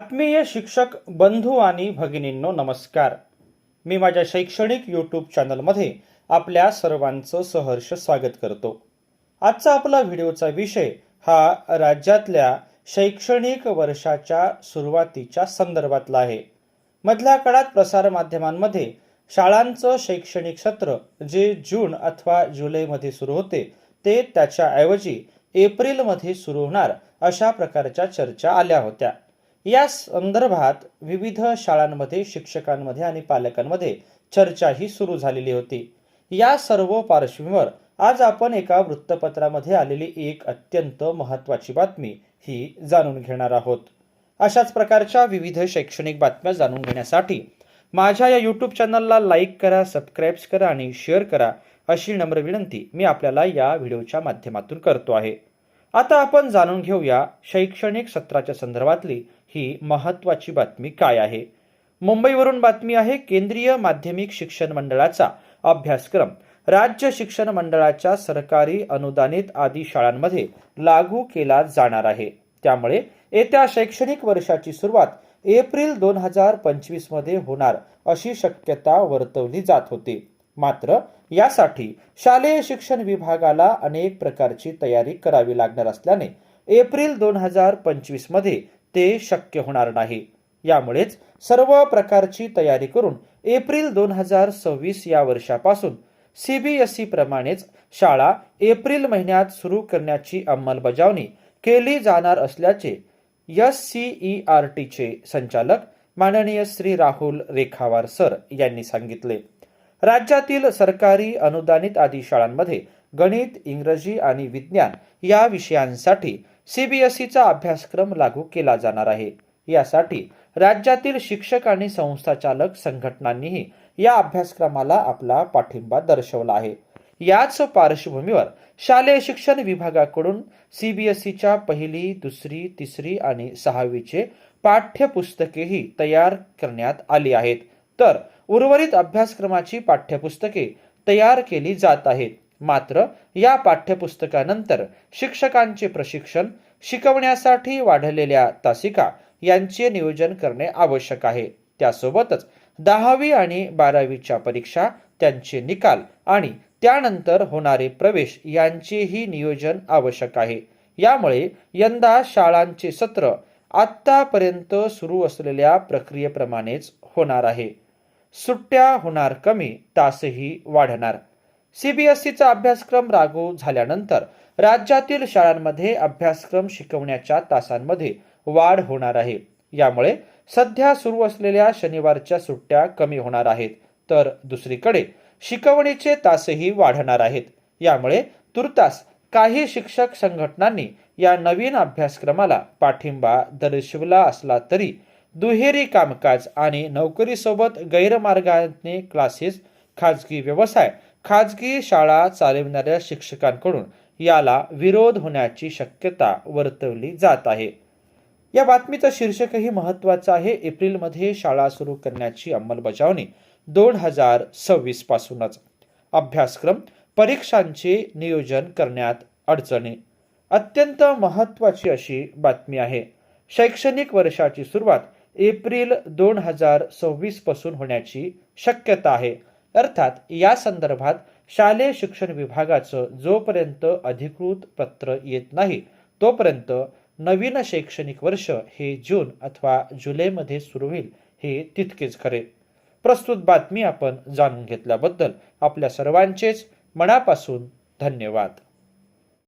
आत्मीय शिक्षक बंधू आणि भगिनींनो नमस्कार. मी माझ्या शैक्षणिक यूट्यूब चॅनलमध्ये आपल्या सर्वांचं सहर्ष स्वागत करतो. आजचा आपला व्हिडिओचा विषय हा राज्यातल्या शैक्षणिक वर्षाच्या सुरुवातीच्या संदर्भातला आहे. मधल्या काळात प्रसारमाध्यमांमध्ये शाळांचं शैक्षणिक सत्र जे जून अथवा जुलैमध्ये सुरू होते ते त्याच्याऐवजी एप्रिलमध्ये सुरू होणार अशा प्रकारच्या चर्चा आल्या होत्या. या संदर्भात विविध शाळांमध्ये शिक्षकांमध्ये आणि पालकांमध्ये चर्चाही सुरू झालेली होती. या सर्व पार्श्वभूमीवर आज आपण एका वृत्तपत्रामध्ये आलेली एक अत्यंत महत्वाची बातमी ही जाणून घेणार आहोत. अशाच प्रकारच्या विविध शैक्षणिक बातम्या जाणून घेण्यासाठी माझ्या या यूट्यूब चॅनलला लाईक करा सबस्क्राईब्स करा आणि शेअर करा अशी नम्र विनंती मी आपल्याला या व्हिडिओच्या माध्यमातून करतो आहे. आता आपण जाणून घेऊया शैक्षणिक सत्राच्या संदर्भातली ही महत्वाची बातमी काय आहे. मुंबईवरून बातमी आहे केंद्रीय माध्यमिक शिक्षण मंडळाचा अभ्यासक्रम. राज्य शिक्षण मंडळाच्या सरकारी अनुदानित आदी शाळांमध्ये लागू केला जाणार आहे. त्यामुळे येत्या शैक्षणिक वर्षाची सुरुवात एप्रिल दोन हजार पंचवीसमध्ये होणार अशी शक्यता वर्तवली जात होती. मात्र यासाठी शालेय शिक्षण विभागाला अनेक प्रकारची तयारी करावी लागणार असल्याने एप्रिल दोन हजार पंचवीसमध्ये ते शक्य होणार नाही. यामुळेच सर्व प्रकारची तयारी करून एप्रिल दोन हजार सव्वीस या वर्षापासून सीबीएसई प्रमाणेच शाळा एप्रिल महिन्यात सुरू करण्याची अंमलबजावणी केली जाणार असल्याचे एस सी आर टीचे संचालक माननीय श्री राहुल रेखावार सर यांनी सांगितले. राज्यातील सरकारी अनुदानित आदी शाळांमध्ये गणित इंग्रजी आणि विज्ञान या विषयांसाठी सीबीएसईचा अभ्यासक्रम लागू केला जाणार आहे. यासाठी राज्यातील शिक्षक आणि संस्थाचालक संघटनांनीही या अभ्यासक्रमाला आपला पाठिंबा दर्शवला आहे. याच पार्श्वभूमीवर शालेय शिक्षण विभागाकडून सीबीएसईच्या पहिली दुसरी तिसरी आणि सहावीचे पाठ्यपुस्तकेही तयार करण्यात आली आहेत. तर उर्वरित अभ्यासक्रमाची पाठ्यपुस्तके तयार केली जात आहेत. मात्र या पाठ्यपुस्तकानंतर शिक्षकांचे प्रशिक्षण शिकवण्यासाठी वाढलेल्या तासिका यांचे नियोजन करणे आवश्यक आहे. त्यासोबतच दहावी आणि बारावीच्या परीक्षा त्यांचे निकाल आणि त्यानंतर होणारे प्रवेश यांचेही नियोजन आवश्यक आहे. यामुळे यंदा शाळांचे सत्र आत्तापर्यंत सुरू असलेल्या प्रक्रियेप्रमाणेच होणार आहे. सुट्ट्या होणार कमी तासही वाढणार. सीबीएसईचा अभ्यासक्रम लागू झाल्यानंतर राज्यातील शाळांमध्ये अभ्यासक्रम शिकवण्याच्या तासांमध्ये वाढ होणार आहे. यामुळे सध्या सुरू असलेल्या शनिवारच्या सुट्ट्या कमी होणार आहेत. तर दुसरीकडे शिकवणीचे तासही वाढणार आहेत. यामुळे तुर्तास काही शिक्षक संघटनांनी या नवीन अभ्यासक्रमाला पाठिंबा दर्शवला असला तरी दुहेरी कामकाज आणि नोकरीसोबत गैरमार्गाने क्लासेस खाजगी व्यवसाय खाजगी शाळा चालविणाऱ्या शिक्षकांकडून याला विरोध होण्याची शक्यता वर्तवली जात आहे. या बातमीचं शीर्षकही महत्त्वाचं आहे. एप्रिलमध्ये शाळा सुरू करण्याची अंमलबजावणी दोन हजार सव्वीस पासूनच. अभ्यासक्रम परीक्षांचे नियोजन करण्यात अडचणी. अत्यंत महत्वाची अशी बातमी आहे. शैक्षणिक वर्षाची सुरुवात एप्रिल दोन हजार सव्वीसपासून होण्याची शक्यता आहे. अर्थात या संदर्भात शालेय शिक्षण विभागाचं जोपर्यंत अधिकृत पत्र येत नाही तोपर्यंत नवीन शैक्षणिक वर्ष हे जून अथवा जुलैमध्ये सुरू होईल हे तितकेच खरे. प्रस्तुत बातमी आपण जाणून घेतल्याबद्दल आपल्या सर्वांचेच मनापासून धन्यवाद.